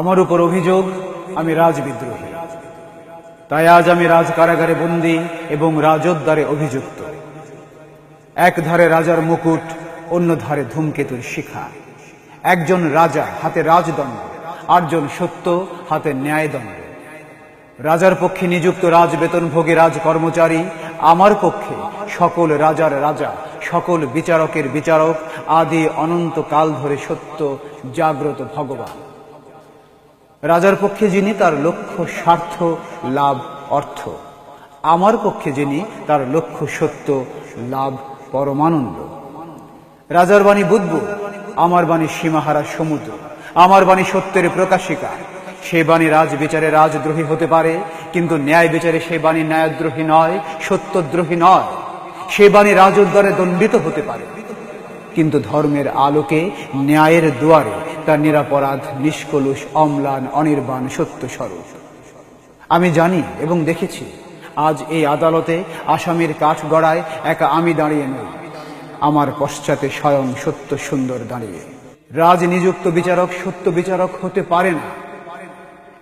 আমার উপর অভিযোগ, আমি রাজবিদ্রোহী। তাই আজ আমি রাজ কারাগারে বন্দী এবং রাজোদ্দারে অভিযুক্ত। এক ধারে রাজার মুকুট অন্য ধারে ধূমকেতুর শিখা। একজন রাজা হাতে রাজদণ্ড, আটজন সত্য হাতে ন্যায়দণ্ড। রাজার পক্ষে নিযুক্ত রাজবেতনভোগী রাজ কর্মচারী আমার পক্ষে সকল রাজার রাজা, সকল বিচারকের বিচারক, আদি অনন্ত কাল ধরে সত্য, জাগ্রত ভগবান। রাজার পক্ষে যিনি তার লক্ষ্য, স্বার্থ, লাভ, অর্থ। আমার পক্ষে যিনি তার লক্ষ্য, সত্য, লাভ, পরমানন্দ। রাজার বাণী বুদ্বুদ আমার বাণী সীমাহারা সমুদ্র, আমার বাণী সত্যের প্রকাশিকা। সে বাণী রাজ বিচারে রাজদ্রোহী হতে পারে, কিন্তু ন্যায় বিচারে সে বাণী ন্যায়দ্রোহী নয়, সত্যদ্রোহী নয়। সে বাণী রাজোদ্ধারে দণ্ডিত হতে পারে, কিন্তু ধর্মের আলোকে ন্যায়ের দুয়ারে তার নিরাপরাধ, নিষ্কলুষ, অম্লান, অনির্বাণ সত্য স্বরূপ আমি জানি এবং দেখেছি, আজ এই আদালতে আসামির কাঠ গড়ায় একা আমি দাঁড়িয়ে নই, আমার পশ্চাতে স্বয়ং সত্য সুন্দর দাঁড়িয়ে। রাজ নিযুক্ত বিচারক সত্য বিচারক হতে পারে না।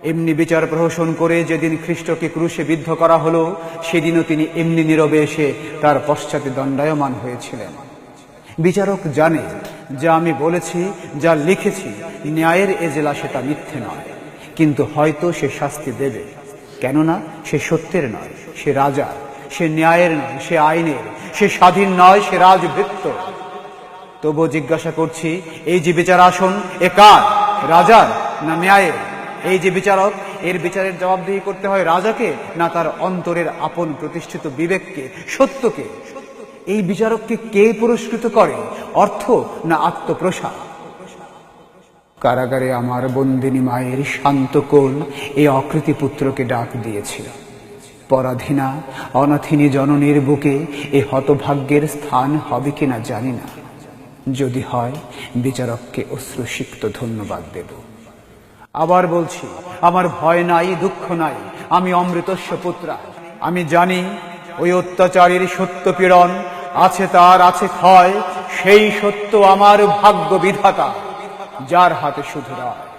এমনি বিচার প্রহসন করে যেদিন খ্রিস্টকে ক্রুশে বিদ্ধ করা হলো, সেদিনও তিনি এমনি নীরবে এসে তার পশ্চাতে দণ্ডায়মান হয়েছিলেন। বিচারক জানে যা আমি বলেছি, যা লিখেছি, ন্যায়ের এজেলা সেটা মিথ্যে নয়। কিন্তু হয়তো সে শাস্তি দেবে। কেননা সে সত্যের নয়, সে রাজা সে ন্যায়ের নয়, সে আইনের, সে স্বাধীন নয়, সে রাজবৃত্ত। তবুও জিজ্ঞাসা করছি, এই যে বিচার আসন, এ কার? রাজার না ন্যায়ের? এই যে বিচারক, এর বিচারের জবাবদিহি করতে হয় রাজাকে, না তার অন্তরের আপন প্রতিষ্ঠিত বিবেককে, সত্যকে? এই বিচারককে কে পুরস্কৃত করে? অর্থ না আত্মপ্রসাদ কারাগারে আমার বন্দিনী মায়ের শান্ত কোল এই অকৃতি পুত্রকে ডাক দিয়েছিল। পরাধীনা, অনাথিনী জননীর বুকে এ হতভাগ্যের স্থান হবে কিনা জানি না। যদি হয়, বিচারককে অশ্রুসিক্ত ধন্যবাদ দেব। আবার বলছি, আমার ভয় নাই, দুঃখ নাই, আমি অমৃতস্ব পুত্রা। আমি জানি, ওই অত্যাচারীর সত্য পীড়ন আছে তার আছে ক্ষয় সেই সত্য আমার ভাগ্য বিধাতা যার হাতে শুধু রায়।